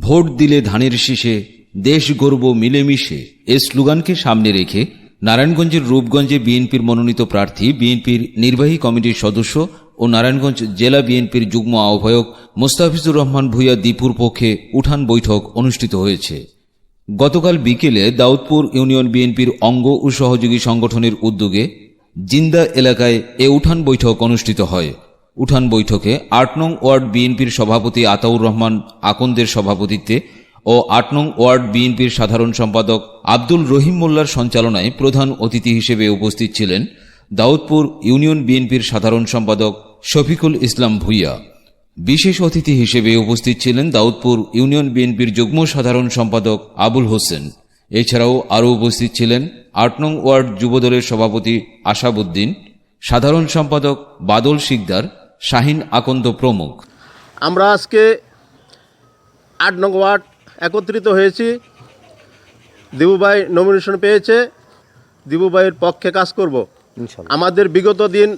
Vote দিলে ধানের শীষে, দেশ গর্ব মিলেমিশে, এ স্লোগানকে সামনে রেখে নারায়ণগঞ্জের রূপগঞ্জে বিএনপির মনোনীত প্রার্থী, বিএনপির নির্বাহী কমিটির সদস্য ও নারায়ণগঞ্জ জেলা বিএনপির যুগ্ম আহ্বায়ক মোস্তাফিজুর রহমান ভূঁইয়া দীপুর পক্ষে উঠান বৈঠক অনুষ্ঠিত হয়েছে। গতকাল বিকেলে দাউদপুর ইউনিয়ন বিএনপির অঙ্গ ও সহযোগী সংগঠনের উদ্যোগে জিন্দা এলাকায় এ উঠান বৈঠক অনুষ্ঠিত হয়। উঠান বৈঠকে আট নং ওয়ার্ড বিএনপির সভাপতি আতাউর রহমান আকন্দের সভাপতিত্বে ও আট নং ওয়ার্ড বিএনপির সাধারণ সম্পাদক আব্দুল রহিম মোল্লার সঞ্চালনায় প্রধান অতিথি হিসেবে উপস্থিত ছিলেন দাউদপুর ইউনিয়ন বিএনপির সাধারণ সম্পাদক শফিকুল ইসলাম ভূঁইয়া। বিশেষ অতিথি হিসেবে উপস্থিত ছিলেন দাউদপুর ইউনিয়ন বিএনপির যুগ্ম সাধারণ সম্পাদক আবুল হোসেন। এছাড়াও আরও উপস্থিত ছিলেন আট নং ওয়ার্ড যুবদলের সভাপতি আশাবুদ্দিন, সাধারণ সম্পাদক বাদল শিকদার শাহিন আকন্দ প্রমুখ। আমরা আজকে আট নং ওয়ার্ড একত্রিত হয়েছি। দিবুভাই নমিনেশন পেয়েছে। দিবুভাইয়ের পক্ষে কাজ করব। আমাদের বিগত দিন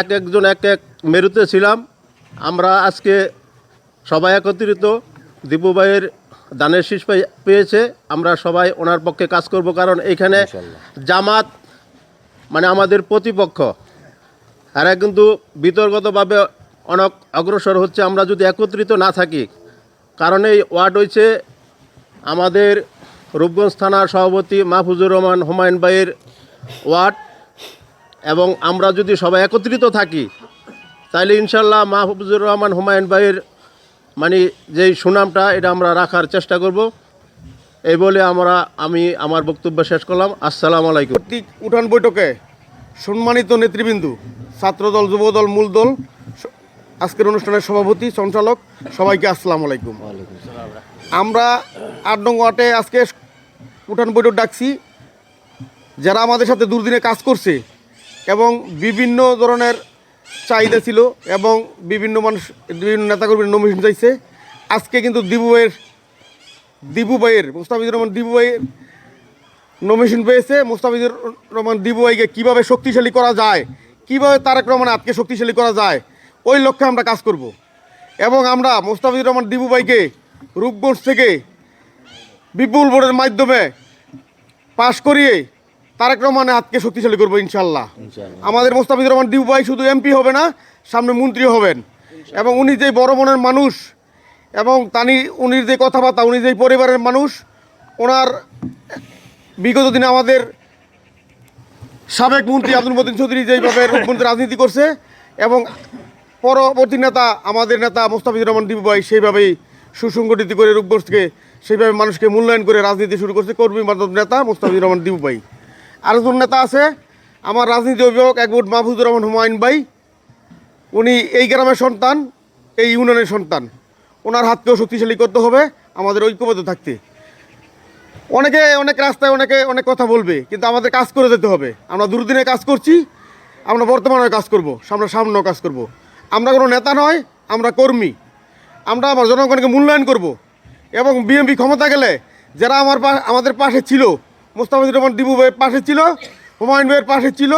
এক একজন এক এক মেরুতে ছিলাম। আমরা আজকে সবাই একত্রিত। দিবুভাইয়ের দানের শীষ পেয়েছে। আমরা সবাই ওনার পক্ষে কাজ করব। কারণ এখানে জামাত মানে আমাদের প্রতিপক্ষ। এরা কিন্তু বিতর্কতভাবে অনেক অগ্রসর হচ্ছে, আমরা যদি একত্রিত না থাকি। কারণ এই ওয়ার্ড হয়েছে আমাদের রূপগঞ্জ থানার সভাপতি মাহফুজুর রহমান হুমায়ুন ভাইয়ের ওয়ার্ড। এবং আমরা যদি সবাই একত্রিত থাকি তাহলে ইনশাল্লাহ মাহফুজুর রহমান হুমায়ুন ভাইয়ের মানে যেই সুনামটা, এটা আমরা রাখার চেষ্টা করব। এই বলে আমরা, আমি আমার বক্তব্য শেষ করলাম। আসসালামু আলাইকুম। উঠান বৈঠকে সম্মানিত নেতৃবৃন্দু ছাত্রদল, যুবদল মূল দল আজকের অনুষ্ঠানের সভাপতি, সঞ্চালক, সবাইকে আসসালাম আলাইকুম। আমরা আট নং ওয়ার্ডে আজকে উঠান বৈঠক ডাকছি। যারা আমাদের সাথে দুর্দিনে কাজ করছে এবং বিভিন্ন ধরনের চাহিদা ছিল এবং বিভিন্ন মানুষ, বিভিন্ন নেতাকর্মীর নমিনেশন চাইছে, আজকে কিন্তু দিবু ভাইয়ের দিবু ভাইয়ের, মুস্তাফিজুর রহমান দিবু ভাইয়ের নমিনেশন পেয়েছে। মুস্তাফিজুর রহমান দিবুয়াইকে কীভাবে শক্তিশালী করা যায় কীভাবে তারেক রহমান আজকে শক্তিশালী করা যায় ওই লক্ষ্যে আমরা কাজ করব। এবং আমরা মুস্তাফিজুর রহমান দিবুভাইকে রূপগঞ্জ থেকে বিপুল ভোটের মাধ্যমে পাশ করিয়ে তারেক রহমানের হাতকে শক্তিশালী করব ইনশাল্লাহ আমাদের মোস্তাফিজুর রহমান দিবুভাই শুধু এমপি হবে না সামনে মন্ত্রী হবেন। এবং উনি যে বড় মনের মানুষ এবং তানি উনি যে কথাবার্তা উনি যে পরিবারের মানুষ ওনার বিগত দিনে আমাদের সাবেক মন্ত্রী আব্দুল মতিন চৌধুরী যেইভাবে রাজনীতি করছে এবং পরবর্তী নেতা, আমাদের নেতা মোস্তাফিজুর রহমান দিবুভাই সেইভাবেই সুসংগঠিত করে রূপগঞ্জকে সেইভাবে মানুষকে মূল্যায়ন করে রাজনীতি শুরু করছে কর্মী বান্ধব নেতা মোস্তাফিজুর রহমান দিবুভাই আরেকজন নেতা আছে, আমার রাজনীতি অভিভাবক এক ভোট মাহফুজুর রহমান হুমায়ুন ভাই। উনি এই গ্রামের সন্তান, এই ইউনিয়নের সন্তান। ওনার হাতকেও শক্তিশালী করতে হবে, আমাদের ঐক্যবদ্ধ থাকতে। অনেকে, অনেক রাস্তায় অনেকে অনেক কথা বলবে, কিন্তু আমাদের কাজ করে যেতে হবে। আমরা দুর্দিনে কাজ করছি, আমরা বর্তমানে কাজ করব আমরা সামনেও কাজ করব। আমরা কোনো নেতা নয়, আমরা কর্মী। আমরা আমার জনগণকে মূল্যায়ন করব এবং বিএমপি ক্ষমতা গেলে যারা আমার আমাদের পাশে ছিল, মোস্তাফিজুর রহমান দিবু ভাইয়ের পাশে ছিল, হুমায়ুন ভাইয়ের পাশে ছিল,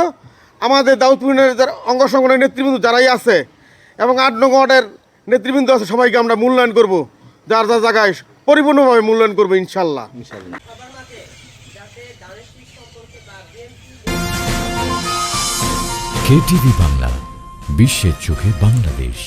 আমাদের দাউদপুরের যারা অঙ্গ সংগঠনের নেতৃবৃন্দ যারাই আছে এবং আট নং ওয়ার্ডের নেতৃবৃন্দ আছে, সবাইকে আমরা মূল্যায়ন করব। যার যার জায়গায় পরিপূর্ণভাবে মূল্যায়ন করব ইনশাল্লাহ। বাংলা বিশ্বের চোখে বাংলাদেশ।